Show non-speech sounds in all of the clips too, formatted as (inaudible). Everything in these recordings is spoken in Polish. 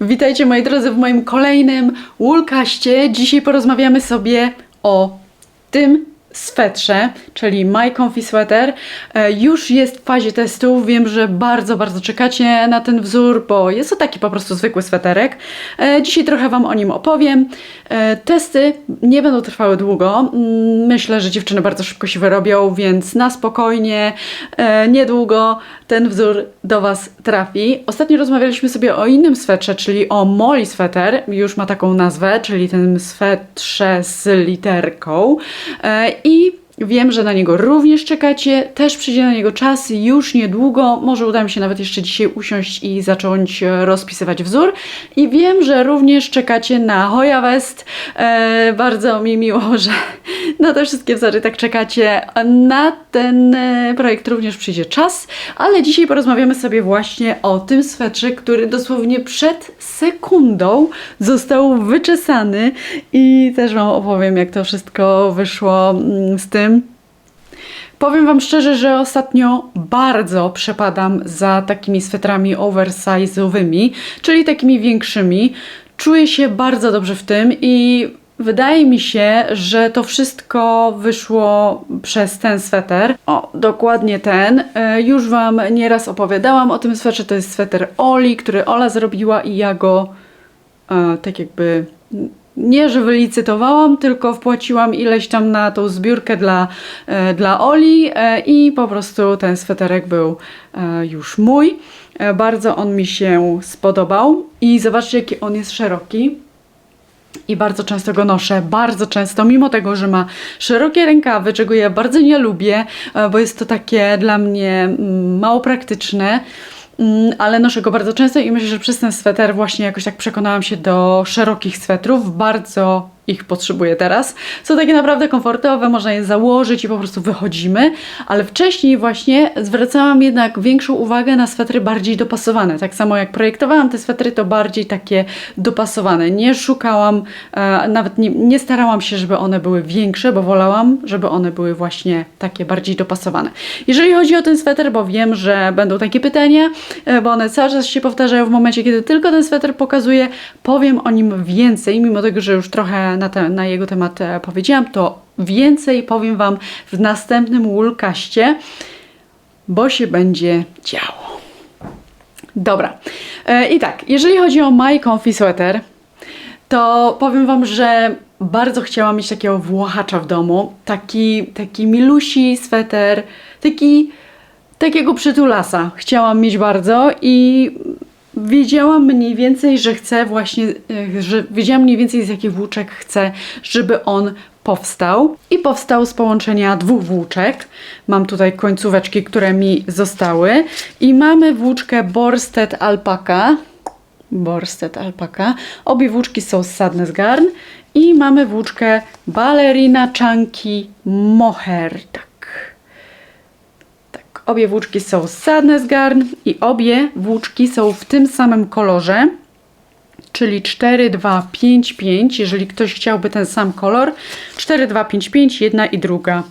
Witajcie moi drodzy w moim kolejnym Woolcaście. Dzisiaj porozmawiamy sobie o tym swetrze, czyli My Comfy Sweater. E, Już jest w fazie testów. Wiem, że bardzo, bardzo czekacie na ten wzór, bo jest to taki po prostu zwykły sweterek. E, Dzisiaj trochę Wam o nim opowiem. E, Testy nie będą trwały długo. Mm, Myślę, że dziewczyny bardzo szybko się wyrobią, więc na spokojnie, niedługo ten wzór do Was trafi. Ostatnio rozmawialiśmy sobie o innym swetrze, czyli o Molly Sweater. Już ma taką nazwę, czyli ten swetrze z literką. E, I wiem, że na niego również czekacie. Też przyjdzie na niego czas już niedługo. Może uda mi się nawet jeszcze dzisiaj usiąść i zacząć e, rozpisywać wzór. I wiem, że również czekacie na Hoya West. E, bardzo mi miło, (laughs) że na te wszystkie wzory tak czekacie. Na ten e, projekt również przyjdzie czas, ale dzisiaj porozmawiamy sobie właśnie o tym swetrze, który dosłownie przed sekundą został wyczesany i też Wam opowiem, jak to wszystko wyszło mm, z tym. Powiem Wam szczerze, że ostatnio bardzo przepadam za takimi swetrami oversize'owymi, czyli takimi większymi. Czuję się bardzo dobrze w tym i wydaje mi się, że to wszystko wyszło przez ten sweter. O, dokładnie ten. E, Już Wam nieraz opowiadałam o tym swetrze. To jest sweter Oli, który Ola zrobiła i ja go e, tak jakby nie, że wylicytowałam, tylko wpłaciłam ileś tam na tą zbiórkę dla, e, dla Oli e, i po prostu ten sweterek był e, już mój. Bardzo on mi się spodobał i zobaczcie jaki on jest szeroki. I bardzo często go noszę, bardzo często, mimo tego, że ma szerokie rękawy, czego ja bardzo nie lubię, bo jest to takie dla mnie mm, mało praktyczne. Mm, ale noszę go bardzo często i myślę, że przez ten sweter właśnie jakoś tak przekonałam się do szerokich swetrów. Bardzo ich potrzebuję teraz. Są takie naprawdę komfortowe, można je założyć i po prostu wychodzimy, ale wcześniej właśnie zwracałam jednak większą uwagę na swetry bardziej dopasowane. Tak samo jak projektowałam te swetry, to bardziej takie dopasowane. Nie szukałam, e, nawet nie, nie starałam się, żeby one były większe, bo wolałam, żeby one były właśnie takie bardziej dopasowane. Jeżeli chodzi o ten sweter, bo wiem, że będą takie pytania, e, bo one cały czas się powtarzają w momencie, kiedy tylko ten sweter pokazuję, powiem o nim więcej, mimo tego, że już trochę na, te, na jego temat e, powiedziałam, to więcej powiem Wam w następnym Woolcaście, bo się będzie działo. Dobra. E, I tak, jeżeli chodzi o My Comfy Sweater, to powiem Wam, że bardzo chciałam mieć takiego włochacza w domu. Taki, taki milusi sweter, taki, takiego przytulasa chciałam mieć bardzo i wiedziałam mniej więcej, że chcę właśnie, e, że wiedziałam mniej więcej z jakich włóczek chcę, żeby on powstał. I powstał z połączenia dwóch włóczek. Mam tutaj końcóweczki, które mi zostały. I mamy włóczkę Borsted Alpaka. Borsted Alpaka. Obie włóczki są z Sadness Garn. I mamy włóczkę Ballerina Chunky Mohair. Tak. Obie włóczki są z Sadness Garn i obie włóczki są w tym samym kolorze, czyli 4, 2, 5, 5. Jeżeli ktoś chciałby ten sam kolor, 4, 2, 5, 5, jedna i druga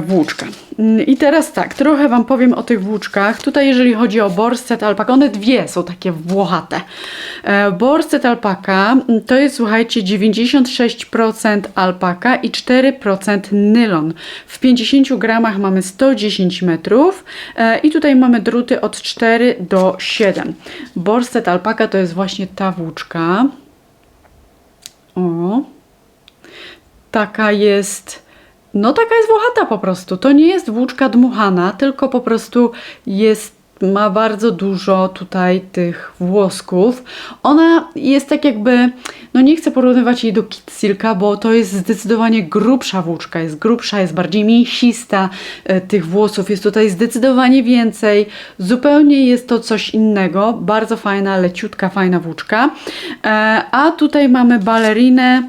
włóczka. Mm, I teraz tak, trochę Wam powiem o tych włóczkach. Tutaj jeżeli chodzi o Borstet Alpaka, one dwie są takie włochate. E, Borstet Alpaka to jest, słuchajcie, 96% alpaka i 4% nylon. W 50 gramach mamy 110 metrów e, i tutaj mamy druty od 4 do 7. Borstet Alpaka to jest właśnie ta włóczka. O. Taka jest... No taka jest włochata po prostu. To nie jest włóczka dmuchana, tylko po prostu jest ma bardzo dużo tutaj tych włosków. Ona jest tak jakby, no nie chcę porównywać jej do Kit Silka, bo to jest zdecydowanie grubsza włóczka, jest grubsza, jest bardziej mięsista e, tych włosów, jest tutaj zdecydowanie więcej. Zupełnie jest to coś innego, bardzo fajna, leciutka, fajna włóczka. E, a tutaj mamy balerinę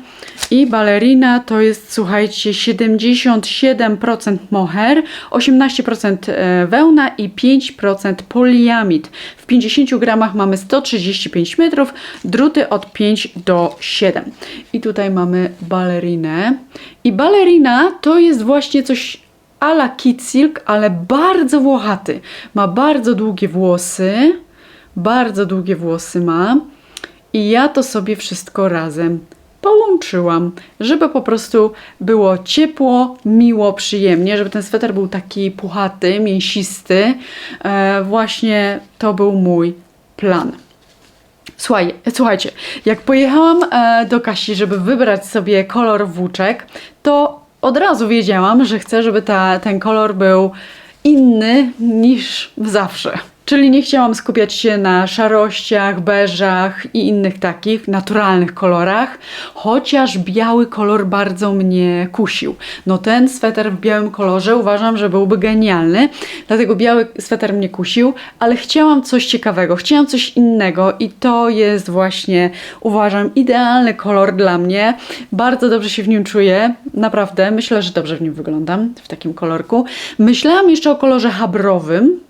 i balerina to jest, słuchajcie, 77% mohair, 18% e, wełna i 5% poliamid. W 50 gramach mamy 135 metrów, druty od 5 do 7. I tutaj mamy balerinę. I balerina to jest właśnie coś ala kit silk, ale bardzo włochaty. Ma bardzo długie włosy, bardzo długie włosy ma i ja to sobie wszystko razem połączyłam, żeby po prostu było ciepło, miło, przyjemnie, żeby ten sweter był taki puchaty, mięsisty. E, właśnie to był mój plan. Słuchaj, słuchajcie, jak pojechałam e, do Kasi, żeby wybrać sobie kolor włóczek, to od razu wiedziałam, że chcę, żeby ta, ten kolor był inny niż zawsze. Czyli nie chciałam skupiać się na szarościach, beżach i innych takich naturalnych kolorach, chociaż biały kolor bardzo mnie kusił. No ten sweter w białym kolorze uważam, że byłby genialny, dlatego biały sweter mnie kusił, ale chciałam coś ciekawego, chciałam coś innego i to jest właśnie, uważam, idealny kolor dla mnie. Bardzo dobrze się w nim czuję, naprawdę. Myślę, że dobrze w nim wyglądam, w takim kolorku. Myślałam jeszcze o kolorze habrowym,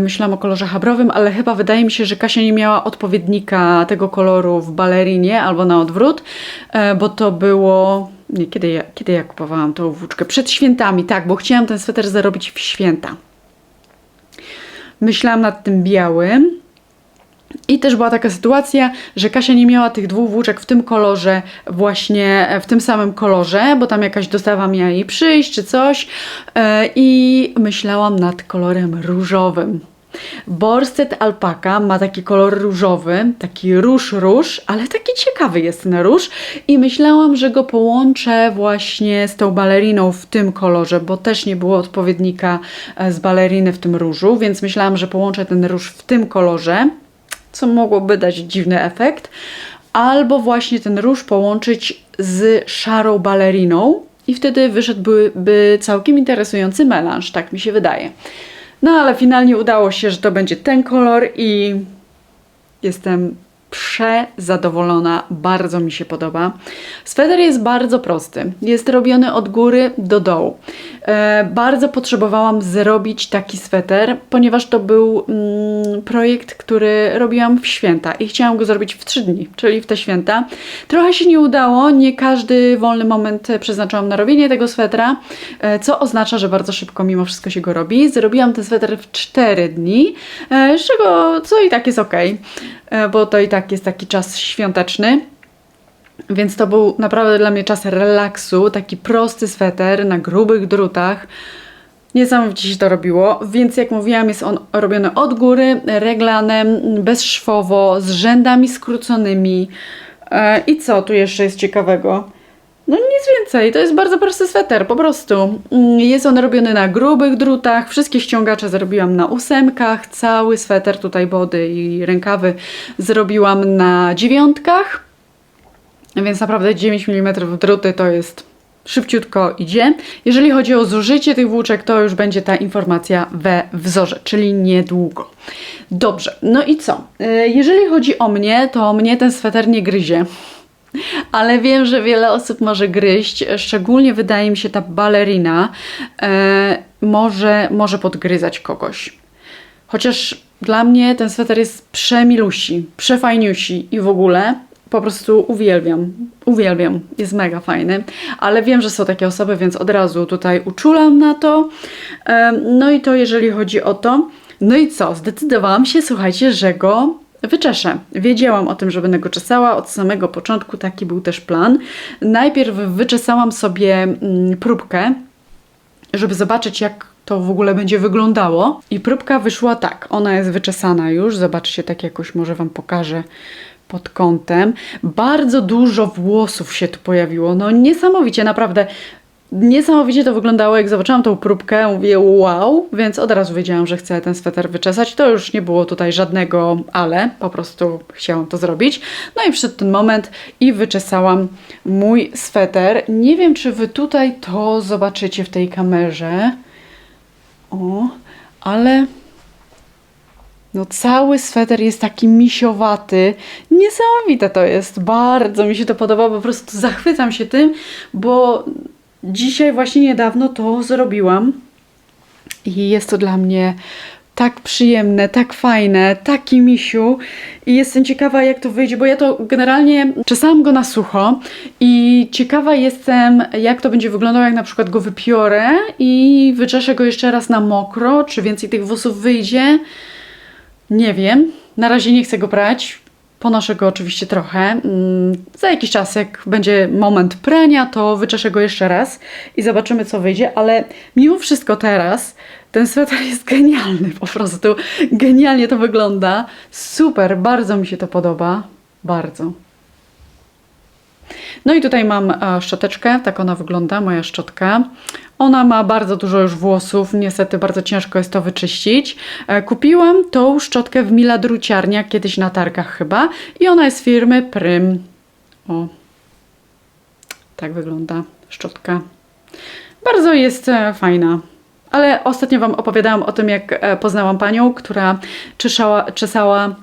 myślałam o kolorze habrowym, ale chyba wydaje mi się, że Kasia nie miała odpowiednika tego koloru w balerinie albo na odwrót, e, bo to było. Nie, kiedy ja, kiedy ja kupowałam tą włóczkę? Przed świętami, tak, bo chciałam ten sweter zarobić w święta. Myślałam nad tym białym. I też była taka sytuacja, że Kasia nie miała tych dwóch włóczek w tym kolorze, właśnie w tym samym kolorze, bo tam jakaś dostawa miała jej przyjść czy coś. E, I myślałam nad kolorem różowym. Borstet alpaka ma taki kolor różowy, taki róż róż, ale taki ciekawy jest ten róż i myślałam, że go połączę właśnie z tą baleriną w tym kolorze, bo też nie było odpowiednika e, z baleriny w tym różu, więc myślałam, że połączę ten róż w tym kolorze co mogłoby dać dziwny efekt, albo właśnie ten róż połączyć z szarą baleriną i wtedy wyszedłby całkiem interesujący melanż, tak mi się wydaje. No ale finalnie udało się, że to będzie ten kolor i jestem przezadowolona, bardzo mi się podoba. Sweter jest bardzo prosty, jest robiony od góry do dołu. E, bardzo potrzebowałam zrobić taki sweter, ponieważ to był mm, projekt, który robiłam w święta i chciałam go zrobić w trzy dni, czyli w te święta. Trochę się nie udało, nie każdy wolny moment przeznaczałam na robienie tego swetra, e, co oznacza, że bardzo szybko mimo wszystko się go robi. Zrobiłam ten sweter w cztery dni, e, z czego co i tak jest ok, e, bo to i tak jest taki czas świąteczny. Więc to był naprawdę dla mnie czas relaksu, taki prosty sweter na grubych drutach. Niesamowicie się to robiło, więc jak mówiłam, jest on robiony od góry, reglanem, bezszwowo, z rzędami skróconymi. E, I co tu jeszcze jest ciekawego? No nic więcej, to jest bardzo prosty sweter, po prostu. Mm, jest on robiony na grubych drutach, wszystkie ściągacze zrobiłam na ósemkach, cały sweter, tutaj body i rękawy zrobiłam na dziewiątkach. Więc naprawdę 9 mm druty to jest szybciutko idzie. Jeżeli chodzi o zużycie tych włóczek, to już będzie ta informacja we wzorze, czyli niedługo. Dobrze, no i co? E, jeżeli chodzi o mnie, to mnie ten sweter nie gryzie. Ale wiem, że wiele osób może gryźć, szczególnie wydaje mi się ta balerina e, może, może podgryzać kogoś. Chociaż dla mnie ten sweter jest przemilusi, przefajniusi i w ogóle po prostu uwielbiam. Uwielbiam. Jest mega fajny. Ale wiem, że są takie osoby, więc od razu tutaj uczulam na to. No i to jeżeli chodzi o to. No i co? Zdecydowałam się, słuchajcie, że go wyczeszę. Wiedziałam o tym, że będę go czesała od samego początku, taki był też plan. Najpierw wyczesałam sobie mm, próbkę, żeby zobaczyć jak to w ogóle będzie wyglądało. I próbka wyszła tak. Ona jest wyczesana już. Zobaczcie, tak jakoś może Wam pokażę pod kątem. Bardzo dużo włosów się tu pojawiło. No niesamowicie, naprawdę. Niesamowicie to wyglądało, jak zobaczyłam tą próbkę, mówię wow, więc od razu wiedziałam, że chcę ten sweter wyczesać. To już nie było tutaj żadnego ale, po prostu chciałam to zrobić. No i przyszedł ten moment i wyczesałam mój sweter. Nie wiem, czy wy tutaj to zobaczycie w tej kamerze. O, ale no cały sweter jest taki misiowaty. Niesamowite to jest. Bardzo mi się to podoba. Po prostu zachwycam się tym, bo dzisiaj właśnie niedawno to zrobiłam. I jest to dla mnie tak przyjemne, tak fajne, taki misiu i jestem ciekawa jak to wyjdzie, bo ja to generalnie czesałam go na sucho i ciekawa jestem jak to będzie wyglądało, jak na przykład go wypiorę i wyczeszę go jeszcze raz na mokro, czy więcej tych włosów wyjdzie. Nie wiem. Na razie nie chcę go brać. Ponoszę go oczywiście trochę. Mm, Za jakiś czas, jak będzie moment prania, to wyczeszę go jeszcze raz i zobaczymy, co wyjdzie. Ale mimo wszystko teraz ten sweter jest genialny po prostu. Genialnie to wygląda. Super, bardzo mi się to podoba. Bardzo. No i tutaj mam e, szczoteczkę, tak ona wygląda, moja szczotka. Ona ma bardzo dużo już włosów, niestety bardzo ciężko jest to wyczyścić. E, Kupiłam tą szczotkę w Mila Druciarnia, kiedyś na targach chyba i ona jest firmy Prym. O, tak wygląda szczotka. Bardzo jest e, fajna. Ale ostatnio Wam opowiadałam o tym, jak poznałam panią, która czeszała, czesała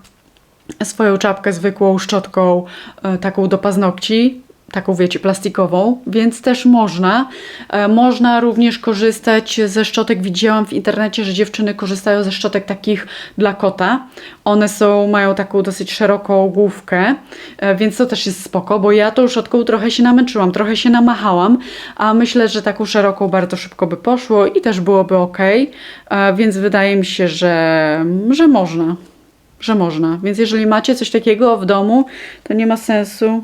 swoją czapkę zwykłą szczotką, e, taką do paznokci, taką wiecie, plastikową, więc też można. E, Można również korzystać ze szczotek. Widziałam w internecie, że dziewczyny korzystają ze szczotek takich dla kota. One są, mają taką dosyć szeroką główkę, e, więc to też jest spoko, bo ja tą szczotką trochę się namęczyłam, trochę się namachałam, a myślę, że taką szeroką bardzo szybko by poszło i też byłoby ok, więc wydaje mi się, że, że można że można. Więc jeżeli macie coś takiego w domu, to nie ma sensu. (laughs)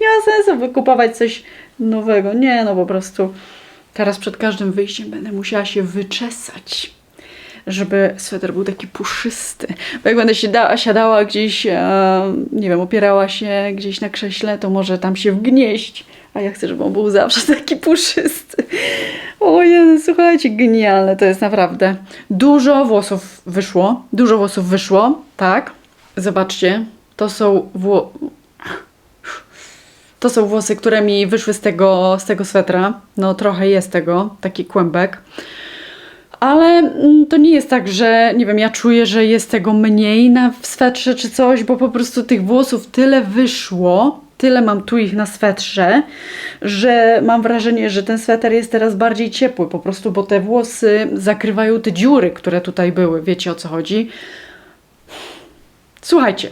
nie ma sensu wykupować coś nowego. Nie, no po prostu teraz przed każdym wyjściem będę musiała się wyczesać. Żeby sweter był taki puszysty. Bo jak będę siadała, siadała gdzieś, e, nie wiem, opierała się gdzieś na krześle, to może tam się wgnieść. A ja chcę, żeby on był zawsze taki puszysty. Ojej, słuchajcie, genialne to jest naprawdę. Dużo włosów wyszło. Dużo włosów wyszło, tak. Zobaczcie, to są. To są włosy, które mi wyszły z tego, z tego swetra. No trochę jest tego, taki kłębek. Ale mm, to nie jest tak, że nie wiem, ja czuję, że jest tego mniej na w swetrze czy coś, bo po prostu tych włosów tyle wyszło, tyle mam tu ich na swetrze, że mam wrażenie, że ten sweter jest teraz bardziej ciepły, po prostu, bo te włosy zakrywają te dziury, które tutaj były. Wiecie o co chodzi? Słuchajcie.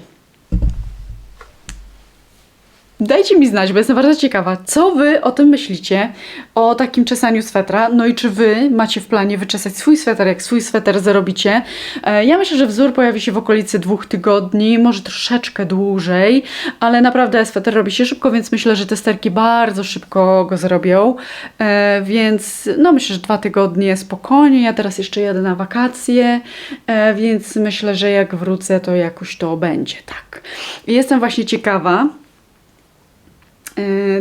Dajcie mi znać, bo jestem bardzo ciekawa, co wy o tym myślicie, o takim czesaniu swetra. No i czy wy macie w planie wyczesać swój sweter, jak swój sweter zarobicie? E, Ja myślę, że wzór pojawi się w okolicy dwóch tygodni, może troszeczkę dłużej, ale naprawdę sweter robi się szybko, więc myślę, że testerki bardzo szybko go zrobią. E, Więc no myślę, że dwa tygodnie spokojnie. Ja teraz jeszcze jadę na wakacje, e, więc myślę, że jak wrócę, to jakoś to będzie, tak. Jestem właśnie ciekawa,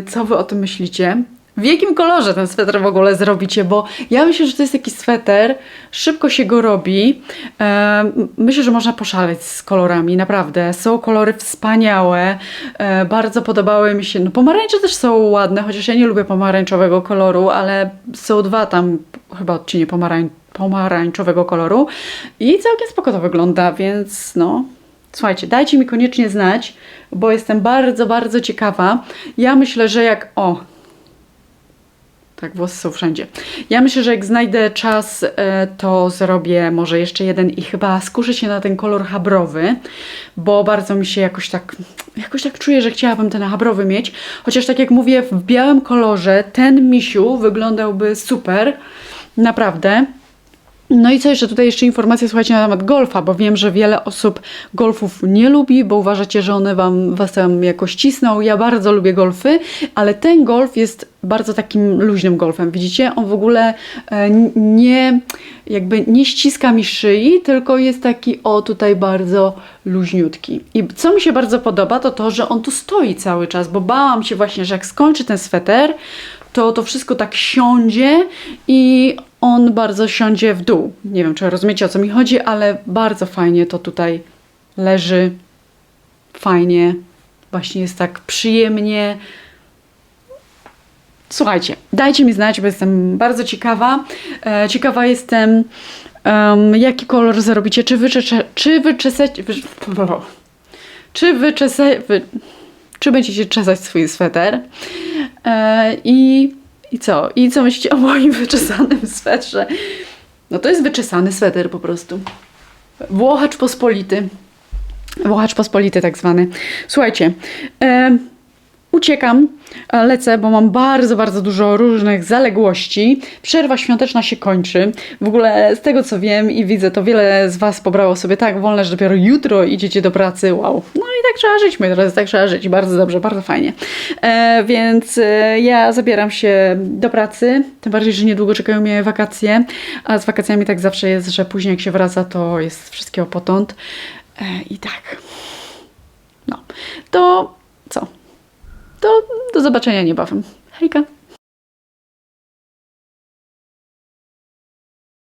co wy o tym myślicie? W jakim kolorze ten sweter w ogóle zrobicie? Bo ja myślę, że to jest taki sweter, szybko się go robi. E, myślę, że można poszaleć z kolorami, naprawdę. Są kolory wspaniałe, e, bardzo podobały mi się. No, pomarańcze też są ładne, chociaż ja nie lubię pomarańczowego koloru, ale są dwa tam, chyba odcienie pomarań, pomarańczowego koloru i całkiem spoko to wygląda, więc no, Słuchajcie, dajcie mi koniecznie znać, bo jestem bardzo, bardzo ciekawa. Ja myślę, że jak. O! Tak, włosy są wszędzie. Ja myślę, że jak znajdę czas, e, to zrobię może jeszcze jeden i chyba skuszę się na ten kolor habrowy, bo bardzo mi się jakoś tak, jakoś tak czuję, że chciałabym ten habrowy mieć. Chociaż tak jak mówię, w białym kolorze ten misiu wyglądałby super. Naprawdę. No i co jeszcze tutaj jeszcze informacja, słuchajcie, na temat golfa, bo wiem, że wiele osób golfów nie lubi, bo uważacie, że one wam, was tam jakoś cisną. Ja bardzo lubię golfy, ale ten golf jest bardzo takim luźnym golfem, widzicie? On w ogóle e, nie, jakby nie ściska mi szyi, tylko jest taki o tutaj bardzo luźniutki. I co mi się bardzo podoba, to to, że on tu stoi cały czas, bo bałam się właśnie, że jak skończy ten sweter, to to wszystko tak siądzie i on bardzo siądzie w dół. Nie wiem, czy rozumiecie o co mi chodzi, ale bardzo fajnie to tutaj leży. Fajnie. Właśnie jest tak przyjemnie. Słuchajcie, dajcie mi znać, bo jestem bardzo ciekawa. E, ciekawa jestem, em, jaki kolor zrobicie. Czy wyczesze, czy wyczesać, wy, (laughs) czy wyczesać, wy, czy będziecie czesać swój sweter. E, I i co? I co myślicie o moim (laughs) wyczesanym swetrze? No to jest wyczesany sweter po prostu. Włochacz pospolity. Włochacz pospolity tak zwany. Słuchajcie, e, uciekam, e, lecę, bo mam bardzo, bardzo dużo różnych zaległości. Przerwa świąteczna się kończy. W ogóle z tego co wiem i widzę, to wiele z Was pobrało sobie tak wolne, że dopiero jutro idziecie do pracy. Wow. No i tak trzeba żyć, moi drodzy, tak trzeba żyć. Bardzo dobrze, bardzo fajnie. E, więc e, ja zabieram się do pracy, tym bardziej, że niedługo czekają mnie wakacje, a z wakacjami tak zawsze jest, że później jak się wraca, to jest wszystkiego potąd. E, I tak. No, to? To do zobaczenia niebawem. Hejka!